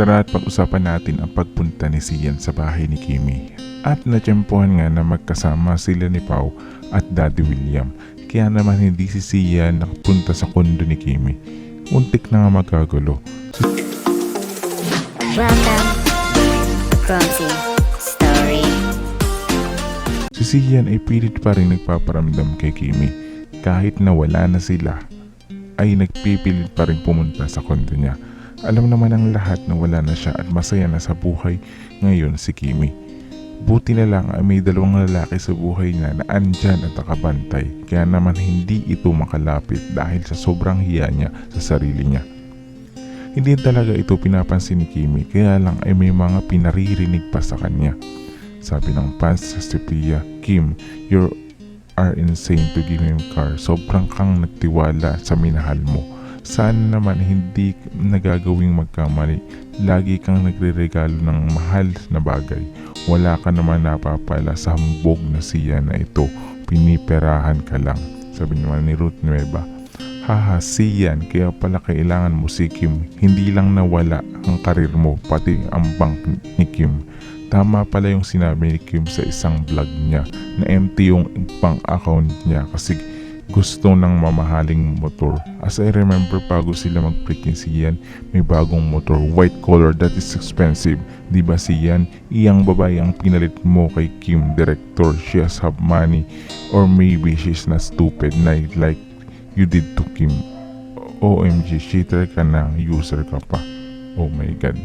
Tara at pag-usapan natin ang pagpunta ni Sian sa bahay ni Kimi. At natsyempohan nga na magkasama sila ni Pau at Daddy William. Kaya naman hindi si Sian nakapunta sa kondo ni Kimi. Muntik na nga magkagulo. Welcome to Clumsy Story. Si Sian ay pilit pa rin nagpaparamdam kay Kimi. Kahit na wala na sila, ay nagpipilit pa rin pumunta sa kondo niya. Alam naman ang lahat na wala na siya at masaya na sa buhay ngayon si Kimi. Buti na lang ay may dalawang lalaki sa buhay niya na andyan at nakabantay kaya naman hindi ito makalapit dahil sa sobrang hiya niya sa sarili niya. Hindi talaga ito pinapansin ni Kimi kaya lang ay may mga pinaririnig pa sa kanya. Sabi ng fans sa Sophia, Kim, you are insane to give him car. Sobrang kang nagtiwala sa minahal mo. Sana naman hindi nagagawing magkamali. Lagi kang nagre-regalo ng mahal na bagay. Wala ka naman napapala sa hambog na siya na ito. Piniperahan ka lang. Sabi naman ni Ruth Nueva. Haha, siyan, kaya pala kailangan mo si Kim. Hindi lang nawala ang karir mo, pati ang bank ni Kim. Tama pala yung sinabi ni Kim sa isang vlog niya na empty yung bank account niya kasi gusto ng mamahaling motor. As I remember bago sila mag-freaking siyan, may bagong motor, white color that is expensive. Di ba siyan? Iyang babae ang pinalit mo kay Kim, director. She has have money or maybe she's not stupid na like you did to Kim. OMG, cheater ka na, user ka pa. Oh my God.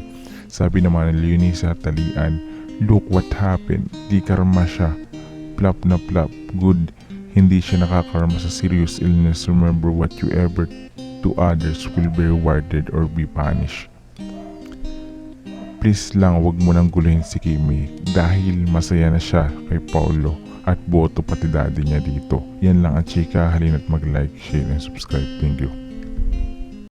Sabi naman ni Leonie sa talian, look what happened, di karma siya. Plop na plop, good. Hindi siya nakakarma sa serious illness. Remember what you ever to others will be rewarded or be punished. Please lang wag mo nang guluhin si Kimi dahil masaya na siya kay Paulo at boto pati daddy niya dito. Yan lang ang chika, halina't mag-like, share, and subscribe. Thank you.